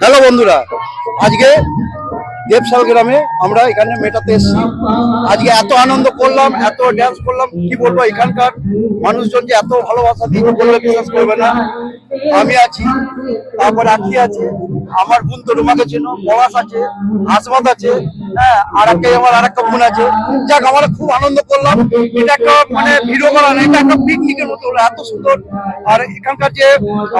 Hello বন্ধুরা, আজকে দেবশাল গ্রামে আমরা এখানে মেটাতে এসেছি। আজকে এত আনন্দ করলাম, এত ড্যান্স করলাম, কি বলব, এখানকার মানুষজন যে এত ভালোবাসা দিয়ে বললে বিশ্বাস করবে না। আমি আছি, তারপর আখি আছে, আমার বোন তরুমাকে চেনো, পলাশ আছে আসমত আছে হ্যাঁ আর একটা আমার আর একটা বোন আছে। যাক, আমরা খুব আনন্দ করলাম। এটা একটা মানে ভিডিও করা না, এটা একটা পিকনিকের মতো হলো এত সুন্দর। আর এখানকার যে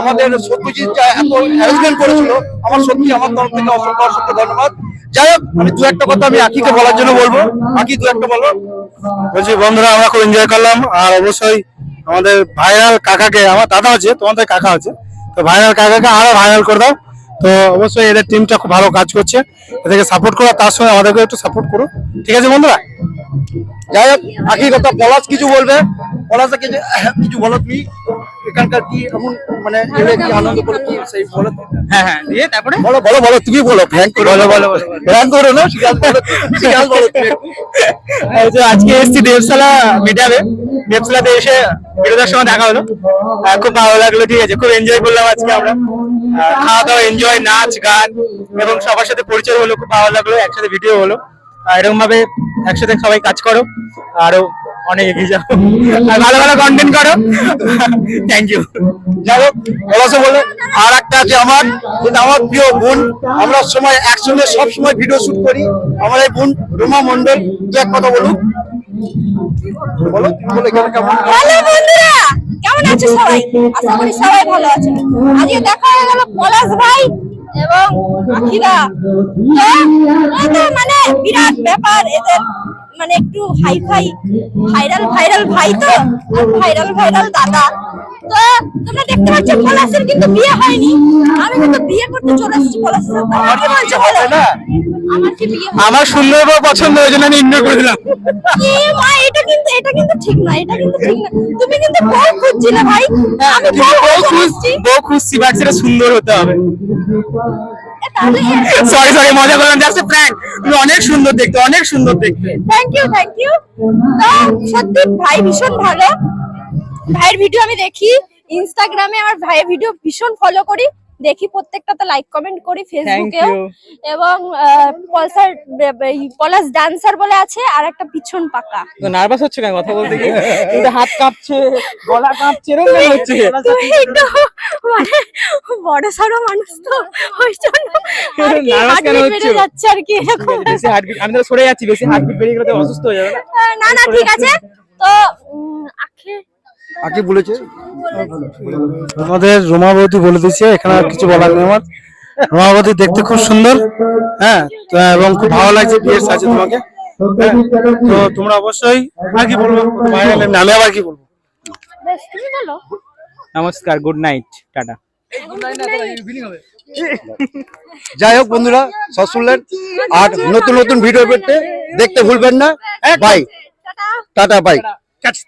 আমাদের সত্যজিৎ যা এত অ্যারেঞ্জমেন্ট করেছিল, আমার সত্যি আমার তরফ থেকে অসংখ্য অসংখ্য ধন্যবাদ। যাই হোক, আমি দু একটা কথা আমি আকিকে বলার জন্য বলব। আকি, দু একটা বলো। বলছি, বন্ধুরা, আমরা খুব এনজয় করলাম, আর অবশ্যই আমাদের ভাইরাল কাকাকে, আমার দাদা আছে, তোমাদের কাকা আছে। তো ভাইরাল কাকাকে আরও ভাইরাল করে দাও। তো অবশ্যই এদের টিমটা খুব ভালো কাজ করছে। এদেরকে সাপোর্ট করো, তার সঙ্গে আমাদেরকে একটু সাপোর্ট করো। ঠিক আছে বন্ধুরা? যাই হোক আখি কথা পলাশ কিছু বলবে। পলাশে কিছু কিছু বলো তুমি এখানকার কি এমন মানে এলে কি আনন্দ করে কি সেই বলো হ্যাঁ হ্যাঁ দিয়ে তারপরে? বলো বলো বলো তুমি বলো ফ্র্যাঙ্ক বলো বলো। ফ্র্যাঙ্ক করো না সিরিয়াস বলো সিরিয়াস বলো তুমি একটু। এই যে আজকে এসেছি দেবসালা মিটাবে দেবসালাতে এসে বিরোধের দেখা হলো। খুব ভালো লাগল ঠিক আছে খুব এনজয় করলাম আজকে আমরা। খাওয়া দাওয়া এনজয় নাচ গান এবং সবার সাথে পরিচয় হলো খুব ভালো লাগল একসাথে ভিডিও হলো। আর এরকম ভাবে একসাথে সবাই কাজ করো আরও অনেক এগিয়ে যাও। আর ভালো ভালো কন্টেন্ট করো। থ্যাংক ইউ যাই হোক বলে। আর একটা আছে আমার যেটা আমার প্রিয় বোন। আমরা সময় একসঙ্গে সব সময় ভিডিও শুট করি। আমার এই বোন রুমা মন্ডল দু এক কথা বলুন বলো বলো কেমন? হ্যালো বন্ধুরা, কেমন আছো সবাই? আশা করি সবাই ভালো আছে। আজকে দেখা হয়ে গেল পলাশ ভাই। এবং আখিরা তো এই মানে বিরাট ব্যাপার এদের মানে একটু হাই ফাই ভাইরাল ভাইরাল ভাই তো আর ভাইরাল ভাইরাল দাদা। তো তোমরা দেখতে পাচ্ছ পলাশের কিন্তু বিয়ে হয়নি। আমি কিন্তু বিয়ে করতে চলে এসেছি পলাশের আমার কি কি বিয়ে আমার সুন্দর পছন্দ হয়েছে আমি ইগনোর করে দিলাম। এটা কিন্তু ঠিক না এটা কিন্তু ঠিক না। তুমি কিন্তু বউ খুঁজছিলে ভাই। আমি বউ খুঁজছি। বউ খুঁজছি বাট সেটা সুন্দর হতে হবে। সরি সরি মজা করলাম জাস্ট প্র্যাঙ্ক তুমি অনেক সুন্দর দেখতে অনেক সুন্দর দেখতে। থ্যাংক ইউ থ্যাংক ইউ তো সত্যি ভাই ভীষণ ভালো। ভাইয়ের ভিডিও আমি দেখি। ইনস্টাগ্রামে আমার ভাইয়ের ভিডিও ভীষণ ফলো করি। দেখি প্রত্যেকটাতে লাইক কমেন্ট করি ফেসবুকেও you. এবং পলসার পলাশ ডান্সার বলে আছে আর একটা পিছন পাকা। নার্ভাস হচ্ছে কেন? কথা বলতে গিয়ে। হাত কাঁপছে গলা কাঁপছে এরকম হচ্ছে। মানে বড় সড়ো মানুষ তো ওই জন্য? যাচ্ছে আর কি এরকম। বেশি হার্টবিট আমি তো সরে যাচ্ছি বেশি হার্টবিট বেরিয়ে গেলে তো অসুস্থ হয়ে যাবে না? না না ঠিক আছে। তো আখে আকি বলেছে? আমাদের রুমাবতী বলে দিচ্ছে এখানে আর কিছু বলার নেই আমার। রুমাবতী দেখতে খুব সুন্দর হ্যাঁ তো এবং খুব ভালো লাগছে বিয়ের সাজে তোমাকে হ্যাঁ, তো তোমরা অবশ্যই আর কি বলব আমি আবার কি বলব? নমস্কার গুড নাইট টাটা। যাই হোক বন্ধুরা সব শুনলেন। আর নতুন নতুন ভিডিও পেতে দেখতে ভুলবেন না। By tata. টাটা বাই কাটছি